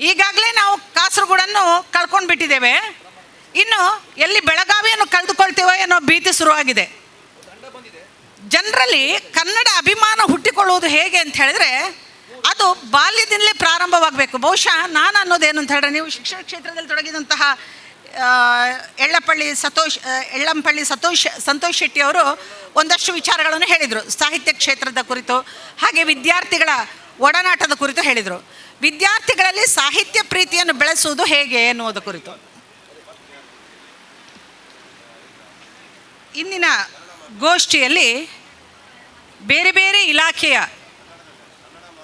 ಈಗಾಗಲೇ ನಾವು ಕಾಸರಗೋಡನ್ನು ಕಳ್ಕೊಂಡು ಬಿಟ್ಟಿದ್ದೇವೆ. ಇನ್ನು ಎಲ್ಲಿ ಬೆಳಗಾವಿಯನ್ನು ಕಳೆದುಕೊಳ್ತೀವೋ ಅನ್ನೋ ಭೀತಿ ಶುರುವಾಗಿದೆ. ಜನರಲ್ಲಿ ಕನ್ನಡ ಅಭಿಮಾನ ಹುಟ್ಟಿಕೊಳ್ಳುವುದು ಹೇಗೆ ಅಂತ ಹೇಳಿದ್ರೆ, ಅದು ಬಾಲ್ಯದಿಂದಲೇ ಪ್ರಾರಂಭವಾಗಬೇಕು. ಬಹುಶಃ ನಾನು ಅನ್ನೋದೇನು ಅಂತ ಹೇಳಿದ್ರೆ, ನೀವು ಶಿಕ್ಷಣ ಕ್ಷೇತ್ರದಲ್ಲಿ ತೊಡಗಿದಂತಹ ಎಳ್ಳಪಳ್ಳಿ ಸತೋಷ್ ಎಳ್ಳಂಪಳ್ಳಿ ಸತೋಷ್, ಸಂತೋಷ್ ಶೆಟ್ಟಿ ಅವರು ಒಂದಷ್ಟು ವಿಚಾರಗಳನ್ನು ಹೇಳಿದರು. ಸಾಹಿತ್ಯ ಕ್ಷೇತ್ರದ ಕುರಿತು, ಹಾಗೆ ವಿದ್ಯಾರ್ಥಿಗಳ ಒಡನಾಟದ ಕುರಿತು ಹೇಳಿದರು. ವಿದ್ಯಾರ್ಥಿಗಳಲ್ಲಿ ಸಾಹಿತ್ಯ ಪ್ರೀತಿಯನ್ನು ಬೆಳೆಸುವುದು ಹೇಗೆ ಎನ್ನುವುದು ಕುರಿತು. ಇಂದಿನ ಗೋಷ್ಠಿಯಲ್ಲಿ ಬೇರೆ ಬೇರೆ ಇಲಾಖೆಯ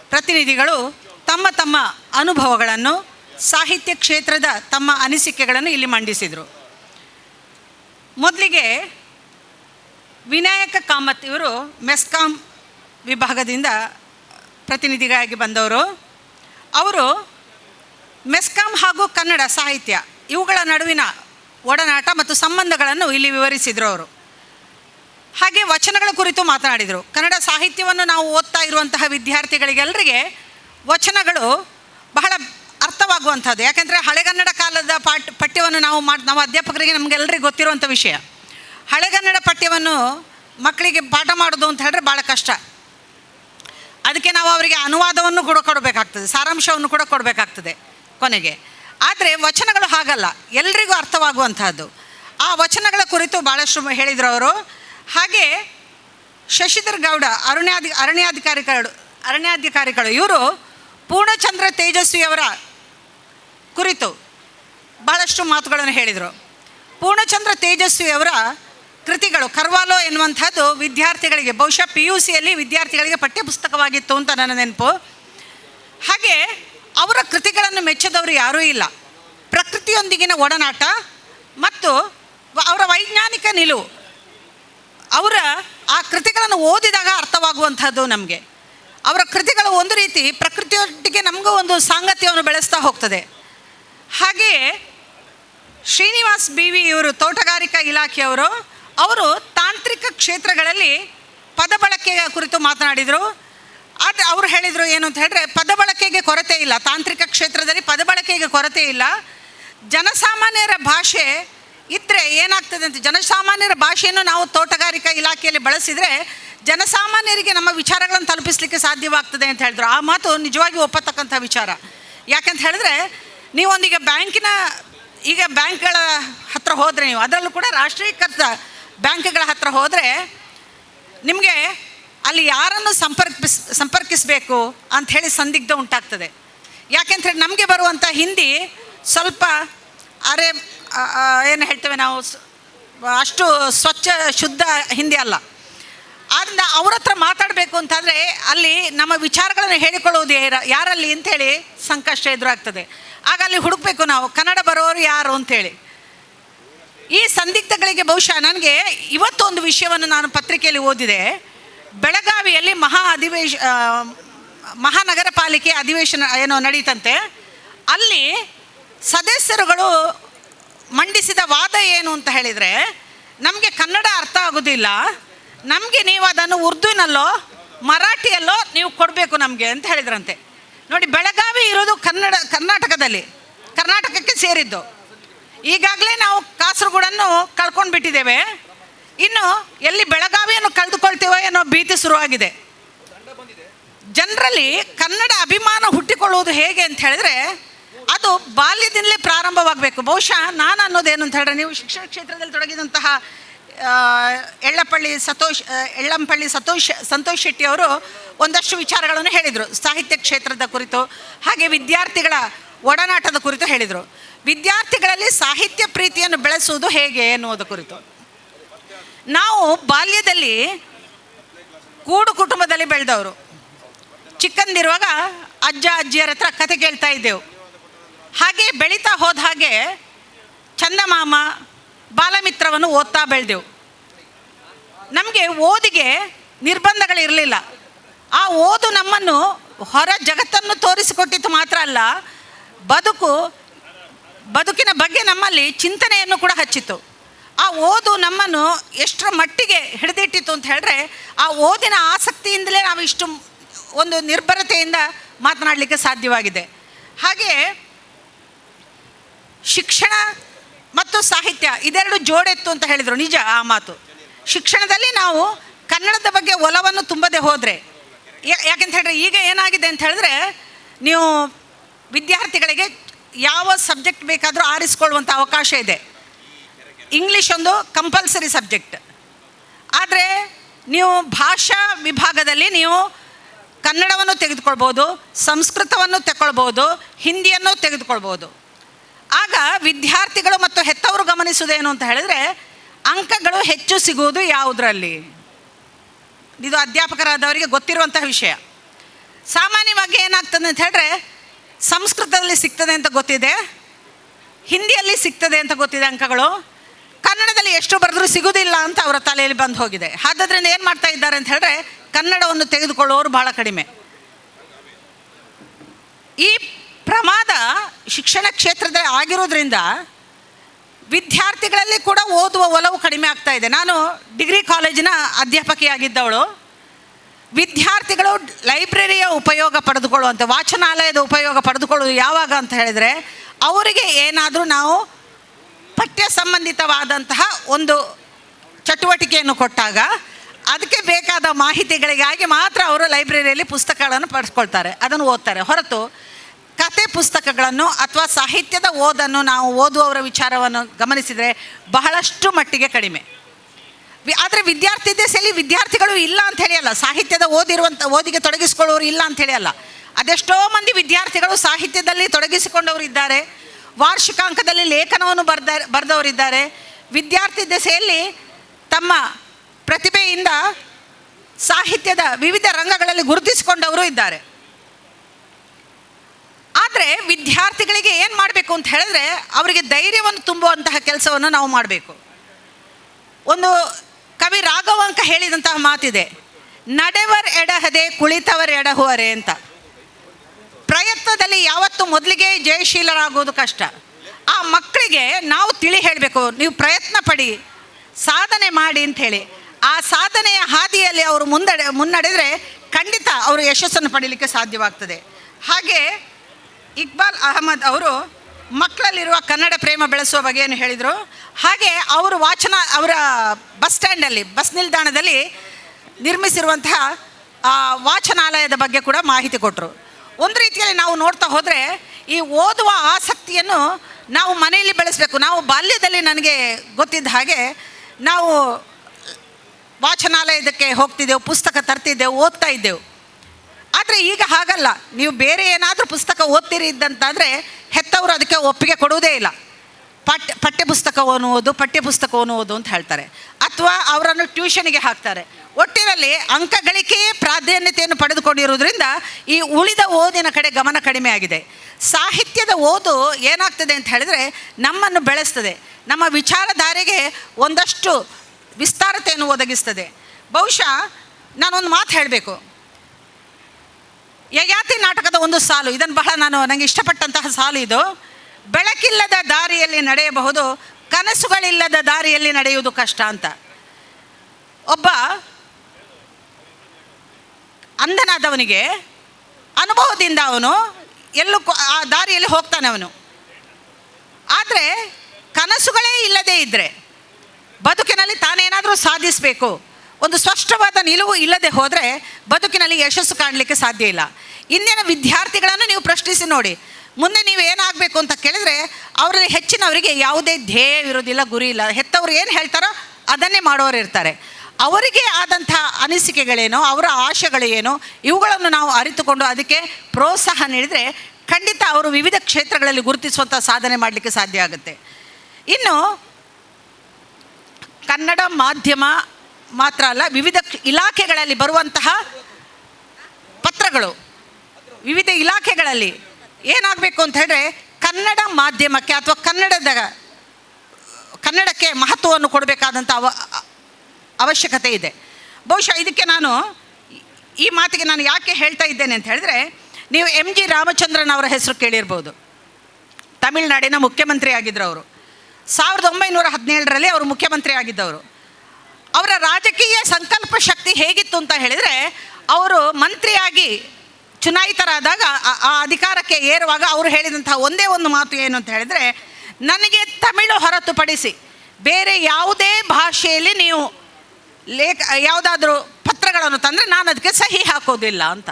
ಪ್ರತಿನಿಧಿಗಳು ತಮ್ಮ ತಮ್ಮ ಅನುಭವಗಳನ್ನು, ಸಾಹಿತ್ಯ ಕ್ಷೇತ್ರದ ತಮ್ಮ ಅನಿಸಿಕೆಗಳನ್ನು ಇಲ್ಲಿ ಮಂಡಿಸಿದರು. ಮೊದಲಿಗೆ ವಿನಾಯಕ ಕಾಮತ್ ಇವರು ಮೆಸ್ಕಾಂ ವಿಭಾಗದಿಂದ ಪ್ರತಿನಿಧಿಗಳಾಗಿ ಬಂದವರು. ಅವರು ಮೆಸ್ಕಾಂ ಹಾಗೂ ಕನ್ನಡ ಸಾಹಿತ್ಯ ಇವುಗಳ ನಡುವಿನ ಒಡನಾಟ ಮತ್ತು ಸಂಬಂಧಗಳನ್ನು ಇಲ್ಲಿ ವಿವರಿಸಿದರು ಅವರು. ಹಾಗೆ ವಚನಗಳ ಕುರಿತು ಮಾತನಾಡಿದರು. ಕನ್ನಡ ಸಾಹಿತ್ಯವನ್ನು ನಾವು ಓದ್ತಾ ಇರುವಂತಹ ವಿದ್ಯಾರ್ಥಿಗಳಿಗೆಲ್ಲರಿಗೆ ವಚನಗಳು ಬಹಳ ಅರ್ಥವಾಗುವಂಥದ್ದು. ಯಾಕೆಂದರೆ ಹಳೆಗನ್ನಡ ಕಾಲದ ಪಾಠ, ಪಠ್ಯವನ್ನು ನಾವು ಮಾಡಿ ನಾವು ಅಧ್ಯಾಪಕರಿಗೆ ನಮಗೆಲ್ಲರಿಗೂ ಗೊತ್ತಿರುವಂಥ ವಿಷಯ. ಹಳೆಗನ್ನಡ ಪಠ್ಯವನ್ನು ಮಕ್ಕಳಿಗೆ ಪಾಠ ಮಾಡೋದು ಅಂತ ಹೇಳಿದ್ರೆ ಭಾಳ ಕಷ್ಟ. ಅದಕ್ಕೆ ನಾವು ಅವರಿಗೆ ಅನುವಾದವನ್ನು ಕೂಡ ಕೊಡಬೇಕಾಗ್ತದೆ, ಸಾರಾಂಶವನ್ನು ಕೂಡ ಕೊಡಬೇಕಾಗ್ತದೆ ಕೊನೆಗೆ. ಆದರೆ ವಚನಗಳು ಹಾಗಲ್ಲ, ಎಲ್ರಿಗೂ ಅರ್ಥವಾಗುವಂತಹದ್ದು. ಆ ವಚನಗಳ ಕುರಿತು ಭಾಳಷ್ಟು ಹೇಳಿದರು ಅವರು. ಹಾಗೆ ಶಶಿಧರ್ ಗೌಡ, ಅರಣ್ಯಾಧಿ, ಅರಣ್ಯಾಧಿಕಾರಿಗಳು ಅರಣ್ಯಾಧಿಕಾರಿಗಳು, ಇವರು ಪೂರ್ಣಚಂದ್ರ ತೇಜಸ್ವಿಯವರ ಕುರಿತು ಬಹಳಷ್ಟು ಮಾತುಗಳನ್ನು ಹೇಳಿದರು. ಪೂರ್ಣಚಂದ್ರ ತೇಜಸ್ವಿಯವರ ಕೃತಿಗಳು, ಕರ್ವಾಲೋ ಎನ್ನುವಂಥದ್ದು ವಿದ್ಯಾರ್ಥಿಗಳಿಗೆ, ಬಹುಶಃ ಪಿ ಯು ಸಿಯಲ್ಲಿ ವಿದ್ಯಾರ್ಥಿಗಳಿಗೆ ಪಠ್ಯಪುಸ್ತಕವಾಗಿತ್ತು ಅಂತ ನನ್ನ ನೆನಪು. ಹಾಗೆ ಅವರ ಕೃತಿಗಳನ್ನು ಮೆಚ್ಚದವರು ಯಾರೂ ಇಲ್ಲ. ಪ್ರಕೃತಿಯೊಂದಿಗಿನ ಒಡನಾಟ ಮತ್ತು ಅವರ ವೈಜ್ಞಾನಿಕ ನಿಲುವು. ಅವರ ಆ ಕೃತಿಗಳನ್ನು ಓದಿದಾಗ ಅರ್ಥವಾಗುವಂಥದ್ದು ನಮಗೆ. ಅವರ ಕೃತಿಗಳು ಒಂದು ರೀತಿ ಪ್ರಕೃತಿಯೊಟ್ಟಿಗೆ ನಮಗೂ ಒಂದು ಸಾಂಗತ್ಯವನ್ನು ಬೆಳೆಸ್ತಾ ಹೋಗ್ತದೆ. ಹಾಗೆಯೇ ಶ್ರೀನಿವಾಸ್ ಬಿ ವಿ ಇವರು, ತೋಟಗಾರಿಕಾ ಇಲಾಖೆಯವರು ಅವರು ತಾಂತ್ರಿಕ ಕ್ಷೇತ್ರಗಳಲ್ಲಿ ಪದ ಬಳಕೆಯ ಕುರಿತು ಮಾತನಾಡಿದರು. ಆದರೆ ಅವರು ಹೇಳಿದರು ಏನು ಅಂತ ಹೇಳಿದ್ರೆ ಪದ ಬಳಕೆಗೆ ಕೊರತೆ ಇಲ್ಲ. ತಾಂತ್ರಿಕ ಕ್ಷೇತ್ರದಲ್ಲಿ ಪದ ಬಳಕೆಗೆ ಕೊರತೆ ಇಲ್ಲ. ಜನಸಾಮಾನ್ಯರ ಭಾಷೆ ಇದ್ದರೆ ಏನಾಗ್ತದೆ ಅಂತ, ಜನಸಾಮಾನ್ಯರ ಭಾಷೆಯನ್ನು ನಾವು ತೋಟಗಾರಿಕಾ ಇಲಾಖೆಯಲ್ಲಿ ಬಳಸಿದರೆ ಜನಸಾಮಾನ್ಯರಿಗೆ ನಮ್ಮ ವಿಚಾರಗಳನ್ನು ತಲುಪಿಸಲಿಕ್ಕೆ ಸಾಧ್ಯವಾಗ್ತದೆ ಅಂತ ಹೇಳಿದ್ರು. ಆ ಮಾತು ನಿಜವಾಗಿ ಒಪ್ಪತಕ್ಕಂಥ ವಿಚಾರ. ಯಾಕಂತ ಹೇಳಿದ್ರೆ, ನೀವೊಂದೀಗ ಬ್ಯಾಂಕಿನ, ಈಗ ಬ್ಯಾಂಕ್ಗಳ ಹತ್ರ ಹೋದರೆ ನೀವು, ಅದರಲ್ಲೂ ಕೂಡ ರಾಷ್ಟ್ರೀಕೃತ ಬ್ಯಾಂಕ್ಗಳ ಹತ್ರ ಹೋದರೆ ನಿಮಗೆ ಅಲ್ಲಿ ಯಾರನ್ನು ಸಂಪರ್ಕಿಸ್, ಸಂಪರ್ಕಿಸಬೇಕು ಅಂಥೇಳಿ ಸಂದಿಗ್ಧ ಉಂಟಾಗ್ತದೆ. ಯಾಕೆಂದ್ರೆ ನಮಗೆ ಬರುವಂಥ ಹಿಂದಿ ಸ್ವಲ್ಪ ಅರೆ ಏನು ಹೇಳ್ತೇವೆ ನಾವು ಅಷ್ಟು ಸ್ವಚ್ಛ, ಶುದ್ಧ ಹಿಂದಿ ಅಲ್ಲ. ಆದ್ದರಿಂದ ಅವ್ರ ಹತ್ರ ಮಾತಾಡಬೇಕು ಅಂತಂದರೆ ಅಲ್ಲಿ ನಮ್ಮ ವಿಚಾರಗಳನ್ನು ಹೇಳಿಕೊಳ್ಳುವುದು ಯಾರ- ಯಾರಲ್ಲಿ ಅಂತೇಳಿ ಸಂಕಷ್ಟ ಎದುರಾಗ್ತದೆ. ಆಗ ಅಲ್ಲಿ ಹುಡುಕ್ಬೇಕು ನಾವು, ಕನ್ನಡ ಬರೋರು ಯಾರು ಅಂಥೇಳಿ ಈ ಸಂದಿಗ್ಧಗಳಿಗೆ ಬಹುಶಃ ನನಗೆ ಇವತ್ತೊಂದು ವಿಷಯವನ್ನು ನಾನು ಪತ್ರಿಕೆಯಲ್ಲಿ ಓದಿದೆ. ಬೆಳಗಾವಿಯಲ್ಲಿ ಮಹಾ ಅಧಿವೇಶ ಮಹಾನಗರ ಪಾಲಿಕೆ ಅಧಿವೇಶನ ಏನೋ ನಡೀತಂತೆ. ಅಲ್ಲಿ ಸದಸ್ಯರುಗಳು ಮಂಡಿಸಿದ ವಾದ ಏನು ಅಂತ ಹೇಳಿದರೆ, ನಮಗೆ ಕನ್ನಡ ಅರ್ಥ ಆಗೋದಿಲ್ಲ. ನಮಗೆ ನೀವು ಅದನ್ನು ಉರ್ದುನಲ್ಲೋ, ಮರಾಠಿಯಲ್ಲೋ ನೀವು ಕೊಡಬೇಕು ನಮಗೆ ಅಂತ ಹೇಳಿದ್ರಂತೆ. ನೋಡಿ, ಬೆಳಗಾವಿ ಇರೋದು ಕನ್ನಡ, ಕರ್ನಾಟಕದಲ್ಲಿ. ಕರ್ನಾಟಕಕ್ಕೆ ಸೇರಿದ್ದು. ಈಗಾಗಲೇ ನಾವು ಕಾಸರಗೋಡನ್ನು ಕಳ್ಕೊಂಡು ಬಿಟ್ಟಿದ್ದೇವೆ. ಇನ್ನು ಎಲ್ಲಿ ಬೆಳಗಾವಿಯನ್ನು ಕಳೆದುಕೊಳ್ತೀವೋ ಅನ್ನೋ ಭೀತಿ ಶುರುವಾಗಿದೆ. ಜನರಲ್ಲಿ ಕನ್ನಡ ಅಭಿಮಾನ ಹುಟ್ಟಿಕೊಳ್ಳುವುದು ಹೇಗೆ ಅಂತ ಹೇಳಿದ್ರೆ, ಅದು ಬಾಲ್ಯದಿಂದಲೇ ಪ್ರಾರಂಭವಾಗಬೇಕು. ಬಹುಶಃ ನಾನು ಅನ್ನೋದೇನು ಅಂತ ಹೇಳಿದ್ರೆ, ನೀವು ಶಿಕ್ಷಣ ಕ್ಷೇತ್ರದಲ್ಲಿ ತೊಡಗಿದಂತಹ ಎಳ್ಳಪಳ್ಳಿ ಸತೋಷ್ ಎಳ್ಳಂಪಳ್ಳಿ ಸತೋಷ್, ಸಂತೋಷ್ ಶೆಟ್ಟಿ ಅವರು ಒಂದಷ್ಟು ವಿಚಾರಗಳನ್ನು ಹೇಳಿದರು. ಸಾಹಿತ್ಯ ಕ್ಷೇತ್ರದ ಕುರಿತು, ಹಾಗೆ ವಿದ್ಯಾರ್ಥಿಗಳ ಒಡನಾಟದ ಕುರಿತು ಹೇಳಿದರು. ವಿದ್ಯಾರ್ಥಿಗಳಲ್ಲಿ ಸಾಹಿತ್ಯ ಪ್ರೀತಿಯನ್ನು ಬೆಳೆಸುವುದು ಹೇಗೆ ಎನ್ನುವುದು ಕುರಿತು. ನಾವು ಬಾಲ್ಯದಲ್ಲಿ ಕೂಡು ಕುಟುಂಬದಲ್ಲಿ ಬೆಳೆದವರು. ಚಿಕ್ಕಂದಿರುವಾಗ ಅಜ್ಜ, ಅಜ್ಜಿಯರ ಹತ್ರ ಕತೆ ಕೇಳ್ತಾ ಇದ್ದೆವು. ಹಾಗೆ ಬೆಳೀತಾ ಹೋದ ಹಾಗೆ ಚಂದಮಾಮ, ಬಾಲಮಿತ್ರವನ್ನು ಓದ್ತಾ ಬೆಳೆದೆವು. ನಮಗೆ ಓದಿಗೆ ನಿರ್ಬಂಧಗಳಿರಲಿಲ್ಲ. ಆ ಓದು ನಮ್ಮನ್ನು ಹೊರ ಜಗತ್ತನ್ನು ತೋರಿಸಿಕೊಟ್ಟಿತ್ತು ಮಾತ್ರ ಅಲ್ಲ, ಬದುಕು ಬದುಕಿನ ಬಗ್ಗೆ ನಮ್ಮಲ್ಲಿ ಚಿಂತನೆಯನ್ನು ಕೂಡ ಹಚ್ಚಿತ್ತು ಆ ಓದು ನಮ್ಮನ್ನು ಎಷ್ಟರ ಮಟ್ಟಿಗೆ ಹಿಡಿದಿಟ್ಟಿತ್ತು ಅಂತ ಹೇಳಿದ್ರೆ, ಆ ಓದಿನ ಆಸಕ್ತಿಯಿಂದಲೇ ನಾವು ಇಷ್ಟು ಒಂದು ನಿರ್ಭರತೆಯಿಂದ ಮಾತನಾಡಲಿಕ್ಕೆ ಸಾಧ್ಯವಾಗಿದೆ. ಹಾಗೆ ಶಿಕ್ಷಣ ಮತ್ತು ಸಾಹಿತ್ಯ ಇದೆರಡು ಜೋಡೆತ್ತು ಅಂತ ಹೇಳಿದರು, ನಿಜ ಆ ಮಾತು. ಶಿಕ್ಷಣದಲ್ಲಿ ನಾವು ಕನ್ನಡದ ಬಗ್ಗೆ ಒಲವನ್ನು ತುಂಬದೆ ಹೋದರೆ ಯಾಕೆಂತ ಹೇಳಿದ್ರೆ ಈಗ ಏನಾಗಿದೆ ಅಂತ ಹೇಳಿದ್ರೆ, ನೀವು ವಿದ್ಯಾರ್ಥಿಗಳಿಗೆ ಯಾವ ಸಬ್ಜೆಕ್ಟ್ ಬೇಕಾದರೂ ಆರಿಸ್ಕೊಳ್ಳುವಂಥ ಅವಕಾಶ ಇದೆ. ಇಂಗ್ಲೀಷ್ ಒಂದು ಕಂಪಲ್ಸರಿ ಸಬ್ಜೆಕ್ಟ್ ಆದರೆ ನೀವು ಭಾಷಾ ವಿಭಾಗದಲ್ಲಿ ನೀವು ಕನ್ನಡವನ್ನು ತೆಗೆದುಕೊಳ್ಬೋದು, ಸಂಸ್ಕೃತವನ್ನು ತಗೊಳ್ಬೋದು ಹಿಂದಿಯನ್ನು ತೆಗೆದುಕೊಳ್ಬೋದು. ಆಗ ವಿದ್ಯಾರ್ಥಿಗಳು ಮತ್ತು ಹೆತ್ತವರು ಗಮನಿಸುವುದೇನು ಅಂತ ಹೇಳಿದ್ರೆ, ಅಂಕಗಳು ಹೆಚ್ಚು ಸಿಗುವುದು ಯಾವುದರಲ್ಲಿ? ಇದು ಅಧ್ಯಾಪಕರಾದವರಿಗೆ ಗೊತ್ತಿರುವಂತಹ ವಿಷಯ. ಸಾಮಾನ್ಯವಾಗಿ ಏನಾಗ್ತದೆ ಅಂತ ಹೇಳಿದ್ರೆ ಸಂಸ್ಕೃತದಲ್ಲಿ ಸಿಗ್ತದೆ ಅಂತ ಗೊತ್ತಿದೆ? ಹಿಂದಿಯಲ್ಲಿ ಸಿಗ್ತದೆ ಅಂತ ಗೊತ್ತಿದೆ ಅಂಕಗಳು? ಕನ್ನಡದಲ್ಲಿ ಎಷ್ಟು ಬರೆದ್ರೂ ಸಿಗುವುದಿಲ್ಲ ಅಂತ ಅವರ ತಲೆಯಲ್ಲಿ ಬಂದು ಹೋಗಿದೆ. ಆದ್ದರಿಂದ ಏನು ಮಾಡ್ತಾ ಇದ್ದಾರೆ ಅಂತ ಹೇಳಿದ್ರೆ ಕನ್ನಡವನ್ನು ತೆಗೆದುಕೊಳ್ಳೋರು ಬಹಳ ಕಡಿಮೆ. ಈ ಪ್ರಮಾದ ಶಿಕ್ಷಣ ಕ್ಷೇತ್ರದಲ್ಲಿ ಆಗಿರೋದ್ರಿಂದ ವಿದ್ಯಾರ್ಥಿಗಳಲ್ಲಿ ಕೂಡ ಓದುವ ಒಲವು ಕಡಿಮೆ ಆಗ್ತಾ ಇದೆ. ನಾನು ಡಿಗ್ರಿ ಕಾಲೇಜಿನ ಅಧ್ಯಾಪಕಿಯಾಗಿದ್ದವಳು. ವಿದ್ಯಾರ್ಥಿಗಳು ಲೈಬ್ರರಿಯ ಉಪಯೋಗ ಪಡೆದುಕೊಳ್ಳುವಂಥ ವಾಚನಾಲಯದ ಉಪಯೋಗ ಪಡೆದುಕೊಳ್ಳುವುದು ಯಾವಾಗ ಅಂತ ಹೇಳಿದರೆ, ಅವರಿಗೆ ಏನಾದರೂ ನಾವು ಪಠ್ಯ ಸಂಬಂಧಿತವಾದಂತಹ ಒಂದು ಚಟುವಟಿಕೆಯನ್ನು ಕೊಟ್ಟಾಗ, ಅದಕ್ಕೆ ಬೇಕಾದ ಮಾಹಿತಿಗಳಿಗಾಗಿ ಮಾತ್ರ ಅವರು ಲೈಬ್ರರಿಯಲ್ಲಿ ಪುಸ್ತಕಗಳನ್ನು ಪಡೆದುಕೊಳ್ತಾರೆ, ಅದನ್ನು ಓದ್ತಾರೆ. ಹೊರತು ಕತೆ ಪುಸ್ತಕಗಳನ್ನು ಅಥವಾ ಸಾಹಿತ್ಯದ ಓದನ್ನು ನಾವು ಓದುವವರ ವಿಚಾರವನ್ನು ಗಮನಿಸಿದರೆ ಬಹಳಷ್ಟು ಮಟ್ಟಿಗೆ ಕಡಿಮೆ. ಆದರೆ ವಿದ್ಯಾರ್ಥಿ ದೆಸೆಯಲ್ಲಿ ವಿದ್ಯಾರ್ಥಿಗಳು ಇಲ್ಲ ಅಂತ ಹೇಳಿ ಅಲ್ಲ ಸಾಹಿತ್ಯದ ಓದಿರುವಂಥ ಓದಿಗೆ ತೊಡಗಿಸಿಕೊಳ್ಳೋರು ಇಲ್ಲ ಅಂತ ಹೇಳಿ ಅಲ್ಲ ಅದೆಷ್ಟೋ ಮಂದಿ ವಿದ್ಯಾರ್ಥಿಗಳು ಸಾಹಿತ್ಯದಲ್ಲಿ ತೊಡಗಿಸಿಕೊಂಡವರು ಇದ್ದಾರೆ. ವಾರ್ಷಿಕಾಂಕದಲ್ಲಿ ಲೇಖನವನ್ನು ಬರ್ದ ಬರೆದವರಿದ್ದಾರೆ ವಿದ್ಯಾರ್ಥಿ ದೆಸೆಯಲ್ಲಿ ತಮ್ಮ ಪ್ರತಿಭೆಯಿಂದ ಸಾಹಿತ್ಯದ ವಿವಿಧ ರಂಗಗಳಲ್ಲಿ ಗುರುತಿಸಿಕೊಂಡವರು ಇದ್ದಾರೆ. ಆದರೆ ವಿದ್ಯಾರ್ಥಿಗಳಿಗೆ ಏನು ಮಾಡಬೇಕು ಅಂತ ಹೇಳಿದ್ರೆ, ಅವರಿಗೆ ಧೈರ್ಯವನ್ನು ತುಂಬುವಂತಹ ಕೆಲಸವನ್ನು ನಾವು ಮಾಡಬೇಕು. ಒಂದು ಕವಿ ರಾಘವಂಕ ಹೇಳಿದಂತಹ ಮಾತಿದೆ, ನಡೆವರ್ ಎಡಹದೆ ಕುಳಿತವರ್ ಎಡಹುವರೆ ಅಂತ. ಪ್ರಯತ್ನದಲ್ಲಿ ಯಾವತ್ತು ಮೊದಲಿಗೆ ಜಯಶೀಲರಾಗೋದು ಕಷ್ಟ. ಆ ಮಕ್ಕಳಿಗೆ ನಾವು ತಿಳಿ ಹೇಳಬೇಕು, ನೀವು ಪ್ರಯತ್ನ ಪಡಿ, ಸಾಧನೆ ಮಾಡಿ ಅಂಥೇಳಿ ಆ ಸಾಧನೆಯ ಹಾದಿಯಲ್ಲಿ ಅವರು ಮುಂದಡೆ, ಮುನ್ನಡೆದರೆ ಖಂಡಿತ ಅವರು ಯಶಸ್ಸನ್ನು ಪಡೀಲಿಕ್ಕೆ ಸಾಧ್ಯವಾಗ್ತದೆ. ಹಾಗೆ ಇಕ್ಬಾಲ್ ಅಹಮದ್ ಅವರು ಮಕ್ಕಳಲ್ಲಿರುವ ಕನ್ನಡ ಪ್ರೇಮ ಬೆಳೆಸುವ ಬಗ್ಗೆ ಏನು ಹೇಳಿದರು. ಹಾಗೆ ಅವರು ವಾಚನ, ಅವರ ಬಸ್ ಸ್ಟ್ಯಾಂಡಲ್ಲಿ, ಬಸ್ ನಿಲ್ದಾಣದಲ್ಲಿ ನಿರ್ಮಿಸಿರುವಂತಹ ವಾಚನಾಲಯದ ಬಗ್ಗೆ ಕೂಡ ಮಾಹಿತಿ ಕೊಟ್ಟರು ಒಂದು ರೀತಿಯಲ್ಲಿ ನಾವು ನೋಡ್ತಾ ಹೋದರೆ, ಈ ಓದುವ ಆಸಕ್ತಿಯನ್ನು ನಾವು ಮನೆಯಲ್ಲಿ ಬೆಳೆಸಬೇಕು. ನಾವು ಬಾಲ್ಯದಲ್ಲಿ ನನಗೆ ಗೊತ್ತಿದ್ದ ಹಾಗೆ, ನಾವು ವಾಚನಾಲಯದಕ್ಕೆ ಹೋಗ್ತಿದ್ದೆವು, ಪುಸ್ತಕ ತರ್ತಿದ್ದೆವು, ಓದ್ತಾ ಇದ್ದೆವು. ಆದರೆ ಈಗ ಹಾಗಲ್ಲ. ನೀವು ಬೇರೆ ಏನಾದರೂ ಪುಸ್ತಕ ಓದ್ತೀರಿ ಇದ್ದಂತಾದರೆ ಹೆತ್ತವರು ಅದಕ್ಕೆ ಒಪ್ಪಿಗೆ ಕೊಡುವುದೇ ಇಲ್ಲ. ಪಠ್ಯ ಪಠ್ಯಪುಸ್ತಕವನ್ನು ಓದು ಪಠ್ಯಪುಸ್ತಕವನ್ನು ಓದು ಅಂತ ಹೇಳ್ತಾರೆ. ಅಥವಾ ಅವರನ್ನು ಟ್ಯೂಷನಿಗೆ ಹಾಕ್ತಾರೆ. ಒಟ್ಟಿನಲ್ಲಿ ಅಂಕ ಗಳಿಕೆಯೇ ಪ್ರಾಧಾನ್ಯತೆಯನ್ನು ಪಡೆದುಕೊಂಡಿರುವುದರಿಂದ ಈ ಉಳಿದ ಓದಿನ ಕಡೆ ಗಮನ ಕಡಿಮೆ ಆಗಿದೆ. ಸಾಹಿತ್ಯದ ಓದು ಏನಾಗ್ತದೆ ಅಂತ ಹೇಳಿದರೆ ನಮ್ಮನ್ನು ಬೆಳೆಸ್ತದೆ. ನಮ್ಮ ವಿಚಾರಧಾರೆಗೆ ಒಂದಷ್ಟು ವಿಸ್ತಾರತೆಯನ್ನು ಒದಗಿಸ್ತದೆ. ಬಹುಶಃ ನಾನೊಂದು ಮಾತು ಹೇಳಬೇಕು. ಯಯಾತಿ ನಾಟಕದ ಒಂದು ಸಾಲು. ಇದನ್ನು ಬಹಳ ನಾನು ನನಗೆ ಇಷ್ಟಪಟ್ಟಂತಹ ಸಾಲು ಇದು. ಬೆಳಕಿಲ್ಲದ ದಾರಿಯಲ್ಲಿ ನಡೆಯಬಹುದು, ಕನಸುಗಳಿಲ್ಲದ ದಾರಿಯಲ್ಲಿ ನಡೆಯುವುದು ಕಷ್ಟ ಅಂತ. ಒಬ್ಬ ಅಂಧನಾದವನಿಗೆ ಅನುಭವದಿಂದ ಅವನು ಎಲ್ಲೂ ಆ ದಾರಿಯಲ್ಲಿ ಹೋಗ್ತಾನೆ ಅವನು. ಆದರೆ ಕನಸುಗಳೇ ಇಲ್ಲದೇ ಇದ್ದರೆ ಬದುಕಿನಲ್ಲಿ ತಾನೇನಾದರೂ ಸಾಧಿಸಬೇಕು. ಒಂದು ಸ್ಪಷ್ಟವಾದ ನಿಲುವು ಇಲ್ಲದೆ ಹೋದರೆ ಬದುಕಿನಲ್ಲಿ ಯಶಸ್ಸು ಕಾಣಲಿಕ್ಕೆ ಸಾಧ್ಯ ಇಲ್ಲ. ಇಂದಿನ ವಿದ್ಯಾರ್ಥಿಗಳನ್ನು ನೀವು ಪ್ರಶ್ನಿಸಿ ನೋಡಿ. ಮುಂದೆ ನೀವು ಏನಾಗಬೇಕು ಅಂತ ಕೇಳಿದ್ರೆ ಅವರಲ್ಲಿ ಹೆಚ್ಚಿನವರಿಗೆ ಯಾವುದೇ ಧ್ಯೇಯವಿರೋದಿಲ್ಲ ಗುರಿ ಇಲ್ಲ. ಹೆತ್ತವರು ಏನು ಹೇಳ್ತಾರೋ ಅದನ್ನೇ ಮಾಡೋರು ಇರ್ತಾರೆ. ಅವರಿಗೆ ಆದಂಥ ಅನಿಸಿಕೆಗಳೇನೋ, ಅವರ ಆಶೆಗಳು ಇವುಗಳನ್ನು ನಾವು ಅರಿತುಕೊಂಡು ಅದಕ್ಕೆ ಪ್ರೋತ್ಸಾಹ ನೀಡಿದರೆ ಖಂಡಿತ ಅವರು ವಿವಿಧ ಕ್ಷೇತ್ರಗಳಲ್ಲಿ ಗುರುತಿಸುವಂಥ ಸಾಧನೆ ಮಾಡಲಿಕ್ಕೆ ಸಾಧ್ಯ ಆಗುತ್ತೆ. ಇನ್ನು ಕನ್ನಡ ಮಾಧ್ಯಮ ಮಾತ್ರ ಅಲ್ಲ, ವಿವಿಧ ಇಲಾಖೆಗಳಲ್ಲಿ ಬರುವಂತಹ ಪತ್ರಗಳು. ವಿವಿಧ ಇಲಾಖೆಗಳಲ್ಲಿ ಏನಾಗಬೇಕು ಅಂತ ಹೇಳಿದ್ರೆ ಕನ್ನಡ ಮಾಧ್ಯಮಕ್ಕೆ ಅಥವಾ ಕನ್ನಡದ, ಕನ್ನಡಕ್ಕೆ ಮಹತ್ವವನ್ನು ಕೊಡಬೇಕಾದಂಥ ಅವ, ಅವಶ್ಯಕತೆ ಇದೆ. ಬಹುಶಃ ಇದಕ್ಕೆ ನಾನು ಈ ಮಾತಿಗೆ ನಾನು ಯಾಕೆ ಹೇಳ್ತಾ ಇದ್ದೇನೆ ಅಂತ ಹೇಳಿದ್ರೆ, ನೀವು ಎಂ ಜಿ ರಾಮಚಂದ್ರನ್ ಅವರ ಹೆಸರು ಕೇಳಿರ್ಬೋದು. ತಮಿಳುನಾಡಿನ ಮುಖ್ಯಮಂತ್ರಿ ಆಗಿದ್ದರು ಅವರು ಸಾವಿರದ ಒಂಬೈನೂರ ಹದಿನೇಳರಲ್ಲಿ ಅವರು ಮುಖ್ಯಮಂತ್ರಿ ಆಗಿದ್ದವರು ಅವರ ರಾಜಕೀಯ ಸಂಕಲ್ಪ ಶಕ್ತಿ ಹೇಗಿತ್ತು ಅಂತ ಹೇಳಿದರೆ, ಅವರು ಮಂತ್ರಿಯಾಗಿ ಚುನಾಯಿತರಾದಾಗ ಆ- ಅಧಿಕಾರಕ್ಕೆ ಏರುವಾಗ ಅವರು ಹೇಳಿದಂತಹ ಒಂದೇ ಒಂದು ಮಾತು ಏನು ಅಂತ ಹೇಳಿದರೆ, ನನಗೆ ತಮಿಳು ಹೊರತುಪಡಿಸಿ ಬೇರೆ ಯಾವುದೇ ಭಾಷೆಯಲ್ಲಿ ನೀವು ಲೇಖ, ಯಾವುದಾದ್ರೂ ಪತ್ರಗಳನ್ನು ತಂದರೆ ನಾನು ಅದಕ್ಕೆ ಸಹಿ ಹಾಕೋದಿಲ್ಲ ಅಂತ.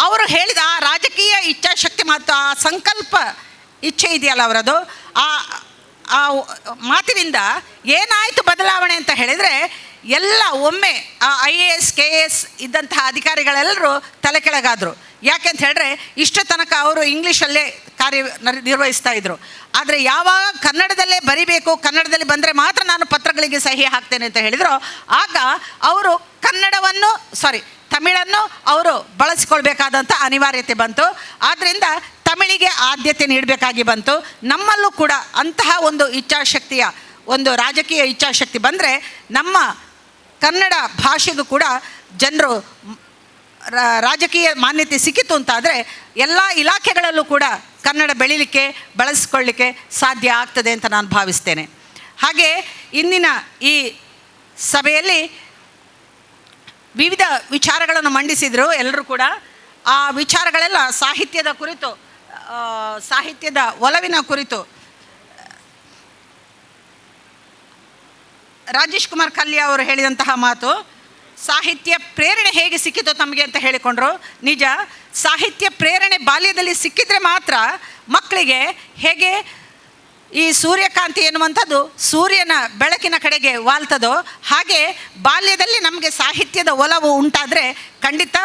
ಅವರು ಹೇಳಿದ ಆ ರಾಜಕೀಯ ಇಚ್ಛಾಶಕ್ತಿ ಮತ್ತು ಆ ಸಂಕಲ್ಪ ಇಚ್ಛೆ ಇದೆಯಲ್ಲ ಅವರದು, ಆ ಆ ಮಾತಿನಿಂದ ಏನಾಯಿತು ಬದಲಾವಣೆ ಅಂತ ಹೇಳಿದರೆ ಎಲ್ಲ ಒಮ್ಮೆ ಆ I A S, K S ಇದ್ದಂತಹ ಅಧಿಕಾರಿಗಳೆಲ್ಲರೂ ತಲೆ ಕೆಳಗಾದರು. ಯಾಕೆ ಅಂತ ಹೇಳಿದ್ರೆ ಇಷ್ಟು ತನಕ ಅವರು ಇಂಗ್ಲೀಷಲ್ಲೇ ಕಾರ್ಯ ನರ್- ನಿರ್ವಹಿಸ್ತಾ ಇದ್ರು. ಆದರೆ ಯಾವಾಗ ಕನ್ನಡದಲ್ಲೇ ಬರಿಬೇಕು, ಕನ್ನಡದಲ್ಲಿ ಬಂದರೆ ಮಾತ್ರ ನಾನು ಪತ್ರಗಳಿಗೆ ಸಹಿ ಹಾಕ್ತೇನೆ ಅಂತ ಹೇಳಿದ್ರು, ಆಗ ಅವರು ಕನ್ನಡವನ್ನು ಸಾರಿ ತಮಿಳನ್ನು ಅವರು ಬಳಸಿಕೊಳ್ಬೇಕಾದಂಥ ಅನಿವಾರ್ಯತೆ ಬಂತು. ಆದ್ದರಿಂದ ತಮಿಳಿಗೆ ಆದ್ಯತೆ ನೀಡಬೇಕಾಗಿ ಬಂತು. ನಮ್ಮಲ್ಲೂ ಕೂಡ ಅಂತಹ ಒಂದು ಇಚ್ಛಾಶಕ್ತಿಯ, ಒಂದು ರಾಜಕೀಯ ಇಚ್ಛಾಶಕ್ತಿ ಬಂದರೆ ನಮ್ಮ ಕನ್ನಡ ಭಾಷೆಗೂ ಕೂಡ ಜನರು ರಾಜಕೀಯ ಮಾನ್ಯತೆ ಸಿಕ್ಕಿತು ಅಂತಾದರೆ ಎಲ್ಲ ಇಲಾಖೆಗಳಲ್ಲೂ ಕೂಡ ಕನ್ನಡ ಬೆಳಿಲಿಕ್ಕೆ, ಬಳಸಿಕೊಳ್ಳಿಕ್ಕೆ ಸಾಧ್ಯ ಆಗ್ತದೆ ಅಂತ ನಾನು ಭಾವಿಸ್ತೇನೆ. ಹಾಗೆ ಇಂದಿನ ಈ ಸಭೆಯಲ್ಲಿ ವಿವಿಧ ವಿಚಾರಗಳನ್ನು ಮಂಡಿಸಿದರು ಎಲ್ಲರೂ ಕೂಡ. ಆ ವಿಚಾರಗಳೆಲ್ಲ ಸಾಹಿತ್ಯದ ಕುರಿತು ಸಾಹಿತ್ಯದ ಒಲವಿನ ಕುರಿತು. ರಾಜೇಶ್ ಕುಮಾರ್ ಕಲ್ಯ ಅವರು ಹೇಳಿದಂತಹ ಮಾತು, ಸಾಹಿತ್ಯ ಪ್ರೇರಣೆ ಹೇಗೆ ಸಿಕ್ಕಿತು ತಮಗೆ ಅಂತ ಹೇಳಿಕೊಂಡ್ರು. ನಿಜ, ಸಾಹಿತ್ಯ ಪ್ರೇರಣೆ ಬಾಲ್ಯದಲ್ಲಿ ಸಿಕ್ಕಿದ್ರೆ ಮಾತ್ರ ಮಕ್ಕಳಿಗೆ ಹೇಗೆ ಈ ಸೂರ್ಯಕಾಂತಿ ಎನ್ನುವಂಥದ್ದು ಸೂರ್ಯನ ಬೆಳಕಿನ ಕಡೆಗೆ ವಾಲ್ತದೋ, ಹಾಗೆ ಬಾಲ್ಯದಲ್ಲಿ ನಮಗೆ ಸಾಹಿತ್ಯದ ಒಲವು ಉಂಟಾದರೆ ಖಂಡಿತ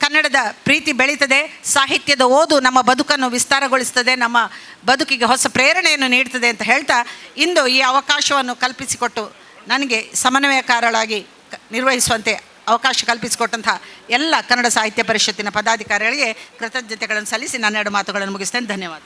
ಕನ್ನಡದ ಪ್ರೀತಿ ಬೆಳೀತದೆ, ಸಾಹಿತ್ಯದ ಓದು ನಮ್ಮ ಬದುಕನ್ನು ವಿಸ್ತಾರಗೊಳಿಸ್ತದೆ, ನಮ್ಮ ಬದುಕಿಗೆ ಹೊಸ ಪ್ರೇರಣೆಯನ್ನು ನೀಡ್ತದೆ ಅಂತ ಹೇಳ್ತಾ ಇಂದು ಈ ಅವಕಾಶವನ್ನು ಕಲ್ಪಿಸಿಕೊಟ್ಟು ನನಗೆ ಸಮನ್ವಯಕಾರಳಾಗಿ ನಿರ್ವಹಿಸುವಂತೆ ಅವಕಾಶ ಕಲ್ಪಿಸಿಕೊಟ್ಟಂತಹ ಎಲ್ಲ ಕನ್ನಡ ಸಾಹಿತ್ಯ ಪರಿಷತ್ತಿನ ಪದಾಧಿಕಾರಿಗಳಿಗೆ ಕೃತಜ್ಞತೆಗಳನ್ನು ಸಲ್ಲಿಸಿ ನನ್ನೆರಡು ಮಾತುಗಳನ್ನು ಮುಗಿಸ್ತೇನೆ. ಧನ್ಯವಾದ.